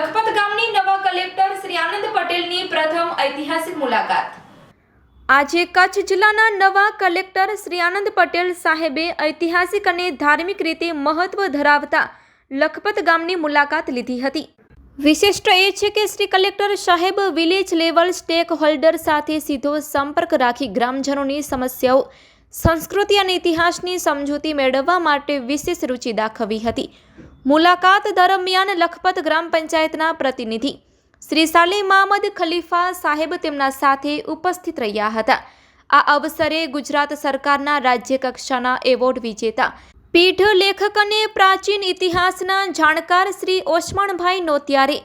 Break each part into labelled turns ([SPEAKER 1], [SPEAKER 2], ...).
[SPEAKER 1] લખપત ગામની નવા કલેક્ટર શ્રી આનંદ પટેલની પ્રથમ ઐતિહાસિક મુલાકાત.
[SPEAKER 2] આજે કચ્છ જિલ્લાના નવા કલેક્ટર શ્રી આનંદ પટેલ સાહેબે ઐતિહાસિક અને ધાર્મિક રીતે મહત્વ ધરાવતા લખપત ગામની મુલાકાત લીધી હતી. વિશિષ્ટ એ છે કે શ્રી કલેક્ટર સાહેબ વિલેજ લેવલ સ્ટેક હોલ્ડર સાથે સીધો સંપર્ક રાખી ગ્રામજનોની સમસ્યાઓ, સંસ્કૃતિ અને ઇતિહાસની સમજૂતી મેળવવા માટે વિશેષ રુચિ દાખવી હતી. મુલાકાત દરમિયાન લખપત ગ્રામ પંચાયતના પ્રતિનિધિ શ્રી સાલે મહમદ ખલીફા સાહેબ તેમના સાથે ઉપસ્થિત રહ્યા હતા. આ અવસરે ગુજરાત સરકારના રાજ્ય કક્ષાના એવોર્ડ વિજેતા પીઠ લેખક અને પ્રાચીન ઇતિહાસના જાણકાર શ્રી ઓસમાણભાઈ નોતિયારે,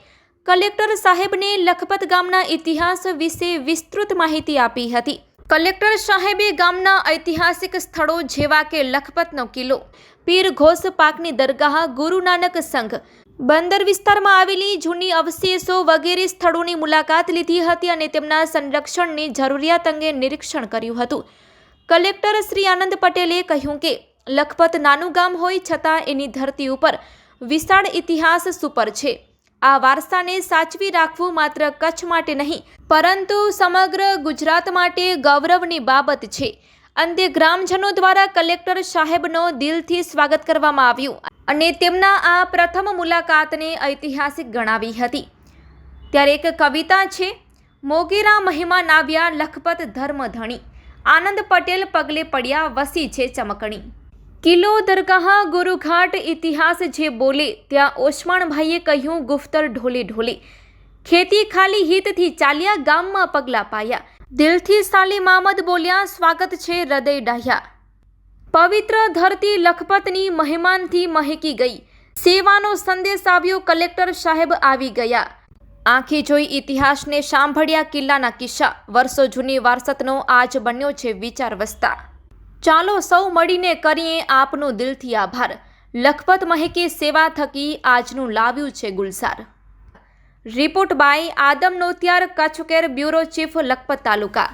[SPEAKER 2] કલેક્ટર સાહેબને લખપત ગામના ઇતિહાસ વિશે વિસ્તૃત માહિતી આપી હતી. કલેક્ટર સાહેબે ગામના ઐતિહાસિક સ્થળો જેવા કે લખપતનો કિલ્લો, પીર ઘોષ પાકની દરગાહ, ગુરુ નાનક સંઘ, બંદર વિસ્તારમાં આવેલી જૂની અવશેષો વગેરે સ્થળોની મુલાકાત લીધી હતી અને તેમના સંરક્ષણની જરૂરિયાત અંગે નિરીક્ષણ કર્યું હતું. કલેક્ટર શ્રી આનંદ પટેલે કહ્યું કે, લખપત નાનું ગામ હોય છતાં એની ધરતી ઉપર વિશાળ ઇતિહાસ સુપર છે. આ વારસાને સાચવી રાખવું માત્ર કચ્છ માટે નહીં, પરંતુ સમગ્ર ગુજરાત માટે ગૌરવની બાબત છે. અંતે ગ્રામજનો દ્વારા કલેક્ટર સાહેબનો દિલથી સ્વાગત કરવામાં આવ્યું અને તેમના આ પ્રથમ મુલાકાતને ઐતિહાસિક ગણાવી હતી. ત્યારે એક કવિતા છે, મોગેરા મહિમા નાવ્યા લખપત ધર્મધણી. આનંદ પટેલ પગલે પડ્યા વસી છે ચમકણી. કિલ્લો દરગાહ, ગુરુઘાટ ઇતિહાસ જે બોલે, ત્યાં ઓસમાણભાઈએ કહ્યું, ગુફ્તર ઢોલી ઢોલી. ખેતી ખાલી હિતથી ચાલ્યા ગામમાં પગલાં પાયા. દિલથી સાલી મામદ બોલ્યા, સ્વાગત છે હૃદય ડાહ્યા. પવિત્ર ધરતી લખપતની મહેમાનથી મહેકી ગઈ. સેવાનો સંદેશ આવ્યો, કલેક્ટર સાહેબ આવી ગયા. આંખે જોઈ ઇતિહાસને સાંભળ્યા કિલ્લાના કિસ્સા. વર્ષો જૂની વારસતનો આજ બન્યો છે વિચાર વસતા. ચાલો સૌ મળીને કરીએ આપનો દિલથી આભાર. લખપત મહેકે સેવા થકી આજનું લાવ્યું છે Gulsar. Report by Adam Notiyar Kutch care bureau chief, Lakhpat taluka.